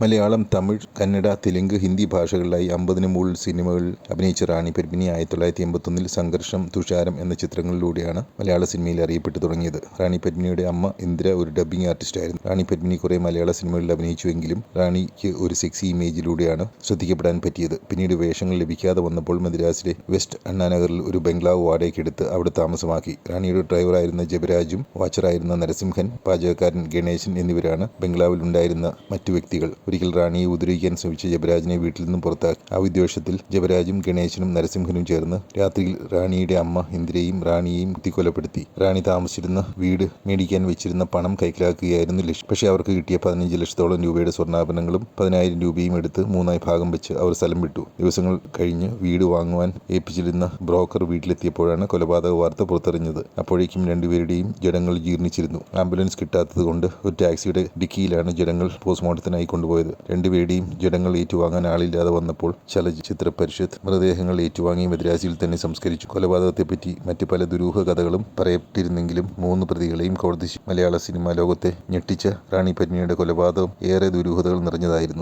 മലയാളം തമിഴ് കന്നഡ തെലുങ്ക് ഹിന്ദി ഭാഷകളിലായി അമ്പതിന് മുകളിൽ സിനിമകളിൽ അഭിനയിച്ച റാണി പെരുമിനി ആയിരത്തി തൊള്ളായിരത്തി എൺപത്തൊന്നിൽ സംഘർഷം തുഷാരം എന്ന ചിത്രങ്ങളിലൂടെയാണ് മലയാള സിനിമയിൽ അറിയപ്പെട്ടു തുടങ്ങിയത്. റാണി പെരുമിനിയുടെ അമ്മ ഇന്ദിര ഒരു ഡബ്ബിംഗ് ആർട്ടിസ്റ്റായിരുന്നു റാണി പെരുമിനി കുറേ മലയാള സിനിമകളിൽ അഭിനയിച്ചുവെങ്കിലും റാണിക്ക് ഒരു സെക്സി ഇമേജിലൂടെയാണ് ശ്രദ്ധിക്കപ്പെടാൻ പറ്റിയത്. പിന്നീട് വേഷങ്ങൾ ലഭിക്കാതെ വന്നപ്പോൾ മദ്രാസിലെ വെസ്റ്റ് അണ്ണാനഗറിൽ ഒരു ബംഗ്ലാവ് വാടകയ്ക്കെടുത്ത് അവിടെ താമസമാക്കി. റാണിയുടെ ഡ്രൈവറായിരുന്ന ജബരാജും വാച്ചറായിരുന്ന നരസിംഹൻ പാചകക്കാരൻ ഗണേശൻ എന്നിവരാണ് ബംഗ്ലാവിൽ ഉണ്ടായിരുന്ന മറ്റു വ്യക്തികൾ. ഒരിക്കൽ റാണിയെ ഉപദ്രവിക്കാൻ ശ്രമിച്ച ജബരാജിനെ വീട്ടിൽ നിന്നും പുറത്താക്കി ആ വിദ്വേഷത്തിൽ ജബരാജും ഗണേശനും നരസിംഹനും ചേർന്ന് രാത്രിയിൽ റാണിയുടെ അമ്മ ഇന്ദിരയും റാണിയെയും കുത്തിക്കൊലപ്പെടുത്തി. റാണി താമസിച്ചിരുന്ന വീട് മേടിക്കാൻ വെച്ചിരുന്ന പണം കൈക്കലാക്കുകയായിരുന്നു ലക്ഷ്യം പക്ഷേ അവർക്ക് കിട്ടിയ പതിനഞ്ച് ലക്ഷത്തോളം രൂപയുടെ സ്വർണാഭരണങ്ങളും പതിനായിരം രൂപയും എടുത്ത് മൂന്നായി ഭാഗം വെച്ച് അവർ സ്ഥലം വിട്ടു. ദിവസങ്ങൾ കഴിഞ്ഞ് വീട് വാങ്ങുവാൻ ഏൽപ്പിച്ചിരുന്ന ബ്രോക്കർ വീട്ടിലെത്തിയപ്പോഴാണ് കൊലപാതക വാർത്ത പുറത്തറിഞ്ഞത്. അപ്പോഴേക്കും രണ്ടുപേരുടെയും ജഡങ്ങൾ ജീർണിച്ചിരുന്നു. ആംബുലൻസ് കിട്ടാത്തത് കൊണ്ട് ഒരു ടാക്സിയുടെ ഡിക്കിയിലാണ് ജഡങ്ങൾ പോസ്റ്റ്മോർട്ടത്തിനായി കൊണ്ടുപോയത്. രണ്ടുപേരുടെയും ജഡങ്ങൾ ഏറ്റുവാങ്ങാൻ ആളില്ലാതെ വന്നപ്പോൾ ചലച്ചിത്ര പരിഷത്ത് മൃതദേഹങ്ങൾ ഏറ്റുവാങ്ങി മദ്രാസിയിൽ തന്നെ സംസ്കരിച്ചു. കൊലപാതകത്തെപ്പറ്റി മറ്റ് പല ദുരൂഹ കഥകളും പറയപ്പെട്ടിരുന്നെങ്കിലും മൂന്ന് പ്രതികളെയും കോടതി മലയാള സിനിമാ ലോകത്തെ ഞെട്ടിച്ച റാണി പത്മിനിയുടെ കൊലപാതകം ഏറെ ദുരൂഹതകൾ നിറഞ്ഞതായിരുന്നു.